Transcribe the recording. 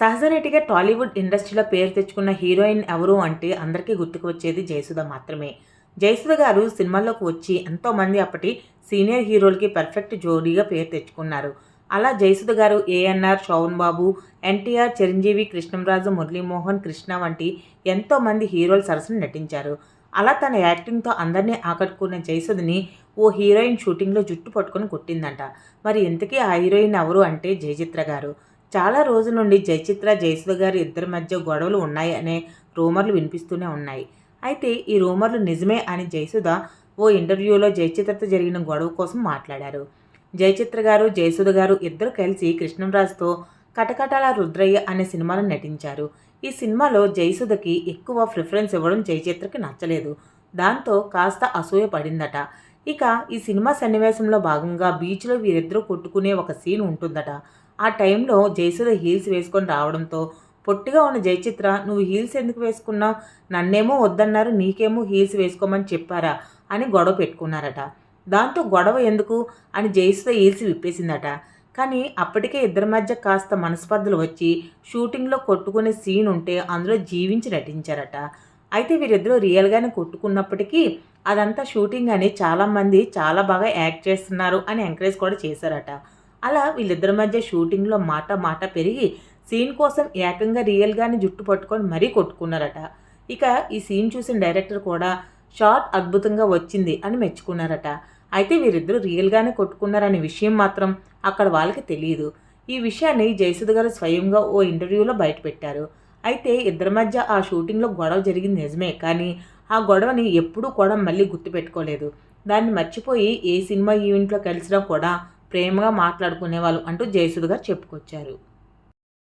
సహజనటిగా టాలీవుడ్ ఇండస్ట్రీలో పేరు తెచ్చుకున్న హీరోయిన్ ఎవరు అంటే అందరికీ గుర్తుకు వచ్చేది జయసుధ మాత్రమే. జయసుధ గారు సినిమాల్లోకి వచ్చి ఎంతోమంది అప్పటి సీనియర్ హీరోలకి పర్ఫెక్ట్ జోడీగా పేరు తెచ్చుకున్నారు. అలా జయసుధ గారు ఏఎన్ఆర్ శోభన్ బాబు ఎన్టీఆర్ చిరంజీవి కృష్ణంరాజు మురళీమోహన్ కృష్ణ వంటి ఎంతోమంది హీరోల సరసన నటించారు. అలా తన యాక్టింగ్తో అందరినీ ఆకట్టుకున్న జయసుధని ఓ హీరోయిన్ షూటింగ్లో జుట్టు పట్టుకొని కొట్టిందంట. మరి ఇంతకీ ఆ హీరోయిన్ ఎవరు అంటే జయచిత్ర గారు. చాలా రోజుల నుండి జయచిత్ర జయసుధ గారి ఇద్దరి మధ్య గొడవలు ఉన్నాయి అనే రూమర్లు వినిపిస్తూనే ఉన్నాయి. అయితే ఈ రూమర్లు నిజమే అని జయసుధ ఓ ఇంటర్వ్యూలో జయచిత్రతో జరిగిన గొడవ కోసం మాట్లాడారు. జయచిత్ర గారు జయసుధ గారు ఇద్దరు కలిసి కృష్ణంరాజుతో కటకటాల రుద్రయ్య అనే సినిమాలో నటించారు. ఈ సినిమాలో జయసుధకి ఎక్కువ ప్రిఫరెన్స్ ఇవ్వడం జయచిత్రకి నచ్చలేదు. దాంతో కాస్త అసూయ పడిందట. ఇక ఈ సినిమా సన్నివేశంలో భాగంగా బీచ్లో వీరిద్దరూ కొట్టుకునే ఒక సీన్ ఉంటుందట. ఆ టైంలో జయసుధ హీల్స్ వేసుకొని రావడంతో పొట్టిగా ఉన్న జయచిత్ర నువ్వు హీల్స్ ఎందుకు వేసుకున్నావు? నన్నేమో వద్దన్నారు నీకేమో హీల్స్ వేసుకోమని చెప్పారా? అని గొడవ పెట్టుకున్నారట. దాంతో గొడవ ఎందుకు? అని జయసుధ హీల్స్ విప్పేసిందట. కానీ అప్పటికే ఇద్దరి మధ్య కాస్త మనస్పర్ధలు వచ్చి షూటింగ్లో కొట్టుకునే సీన్ ఉంటే అందులో జీవించి నటించారట. అయితే వీరిద్దరూ రియల్గానే కొట్టుకున్నప్పటికీ అదంతా షూటింగ్ అని చాలామంది చాలా బాగా యాక్ట్ చేస్తున్నారు అని ఎంకరేజ్ కూడా చేశారట. అలా వీళ్ళిద్దరి మధ్య షూటింగ్లో మాట మాట పెరిగి సీన్ కోసం ఏకంగా రియల్గానే జుట్టు పట్టుకొని మరీ కొట్టుకున్నారట. ఇక ఈ సీన్ చూసిన డైరెక్టర్ కూడా షార్ట్ అద్భుతంగా వచ్చింది అని మెచ్చుకున్నారట. అయితే వీరిద్దరూ రియల్గానే కొట్టుకున్నారనే విషయం మాత్రం అక్కడ వాళ్ళకి తెలియదు ఈ విషయాన్ని జయసుధ గారు స్వయంగా ఓ ఇంటర్వ్యూలో బయటపెట్టారు. అయితే ఇద్దరి మధ్య ఆ షూటింగ్లో గొడవ జరిగింది నిజమే కానీ ఆ గొడవని ఎప్పుడూ కూడా మళ్ళీ గుర్తుపెట్టుకోలేదు. దాన్ని మర్చిపోయి ఏ సినిమా ఈవెంట్లో కలిసినా కూడా ప్రేమగా మాట్లాడుకునేవాళ్ళు అంటూ జయసుధ గారు చెప్పుకొచ్చారు.